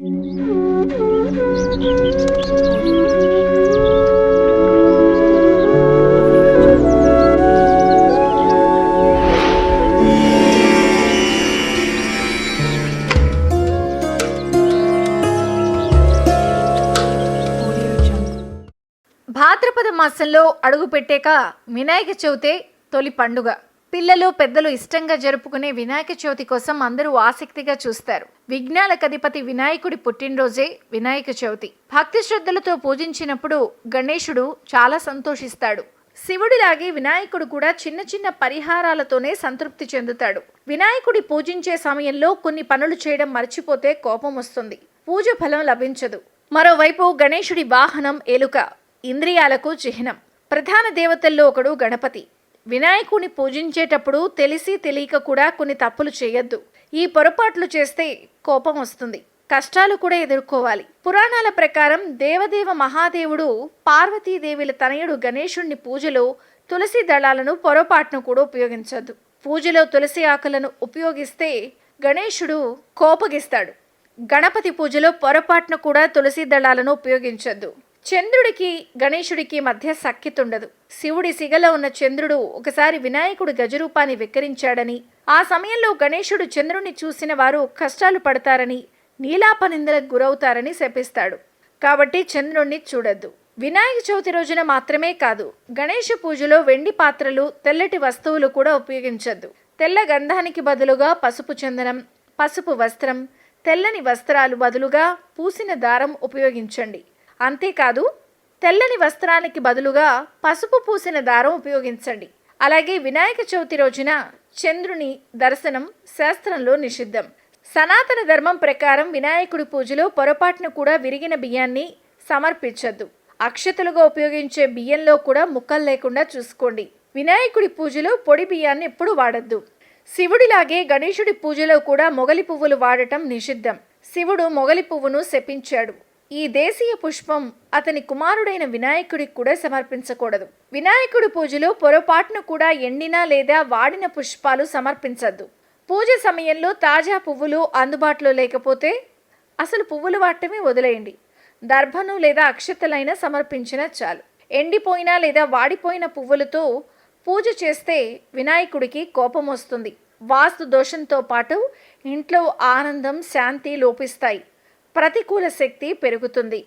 భాద్రపద మాసంలో అడుగు పెట్టాక వినాయక చవితే తొలి పండుగ. పిల్లలు పెద్దలు ఇష్టంగా జరుపుకునే వినాయక చవితి కోసం అందరూ ఆసక్తిగా చూస్తారు. విఘ్నాల అధిపతి వినాయకుడి పుట్టినరోజే వినాయక చవితి. భక్తి శ్రద్ధలతో పూజించినప్పుడు గణేశుడు చాలా సంతోషిస్తాడు. శివుడిలాగే వినాయకుడు కూడా చిన్న చిన్న పరిహారాలతోనే సంతృప్తి చెందుతాడు. వినాయకుడి పూజించే సమయంలో కొన్ని పనులు చేయడం మర్చిపోతే కోపం వస్తుంది. పూజ ఫలం లభించదు. మరోవైపు గణేశుడి వాహనం ఎలుక ఇంద్రియాలకు చిహ్నం. ప్రధాన దేవతల్లో ఒకడు గణపతి. వినాయకుని పూజించేటప్పుడు తెలిసి తెలియక కూడా కొన్ని తప్పులు చేయొద్దు. ఈ పొరపాట్లు చేస్తే కోపం వస్తుంది. కష్టాలు కూడా ఎదుర్కోవాలి. పురాణాల ప్రకారం దేవదేవ మహాదేవుడు పార్వతీదేవిల తనయుడు గణేశుణ్ణి పూజలో తులసి దళాలను పొరపాటును కూడా ఉపయోగించద్దు. పూజలో తులసి ఆకులను ఉపయోగిస్తే గణేశుడు కోపగిస్తాడు. గణపతి పూజలో పొరపాటున కూడా తులసి దళాలను ఉపయోగించద్దు. చంద్రుడికి గణేశుడికి మధ్య సఖ్యతుండదు. శివుడి సిగలో ఉన్న చంద్రుడు ఒకసారి వినాయకుడు గజరూపాన్ని వెక్కిరించాడని ఆ సమయంలో గణేశుడు చంద్రుణ్ణి చూసిన వారు కష్టాలు పడతారని నీలాపనిందలకు గురవుతారని శపిస్తాడు. కాబట్టి చంద్రుణ్ణి చూడద్దు. వినాయక చవితి రోజున మాత్రమే కాదు గణేష పూజలో వెండి పాత్రలు తెల్లటి వస్తువులు కూడా ఉపయోగించొద్దు. తెల్ల గంధానికి బదులుగా పసుపు చందనం పసుపు వస్త్రం తెల్లని వస్త్రాలు బదులుగా పూసిన దారం ఉపయోగించండి. అంతేకాదు తెల్లని వస్త్రానికి బదులుగా పసుపు పూసిన దారం ఉపయోగించండి. అలాగే వినాయక చవితి రోజున చంద్రుని దర్శనం శాస్త్రంలో నిషిద్ధం. సనాతన ధర్మం ప్రకారం వినాయకుడి పూజలో పొరపాటున కూడా విరిగిన బియ్యాన్ని సమర్పించద్దు. అక్షతలుగా ఉపయోగించే బియ్యంలో కూడా ముక్కలు లేకుండా చూసుకోండి. వినాయకుడి పూజలో పొడి బియ్యాన్ని ఎప్పుడు వాడద్దు. శివుడిలాగే గణేశుడి పూజలో కూడా మొగలి పువ్వులు వాడటం నిషిద్ధం. శివుడు మొగలి పువ్వును శపించాడు. ఈ దేశీయ పుష్పం అతని కుమారుడైన వినాయకుడికి కూడా సమర్పించకూడదు. వినాయకుడి పూజలో పొరపాటును కూడా ఎండిన లేదా వాడిన పుష్పాలు సమర్పించద్దు. పూజ సమయంలో తాజా పువ్వులు అందుబాటులో లేకపోతే అసలు పువ్వులు వాడటమే వదిలేయండి. దర్భను లేదా అక్షతలైన సమర్పించిన చాలు. ఎండిపోయిన లేదా వాడిపోయిన పువ్వులతో పూజ చేస్తే వినాయకుడికి కోపం వస్తుంది. వాస్తు దోషంతో పాటు ఇంట్లో ఆనందం శాంతి లోపిస్తాయి. ప్రతికూల శక్తి పెరుగుతుంది.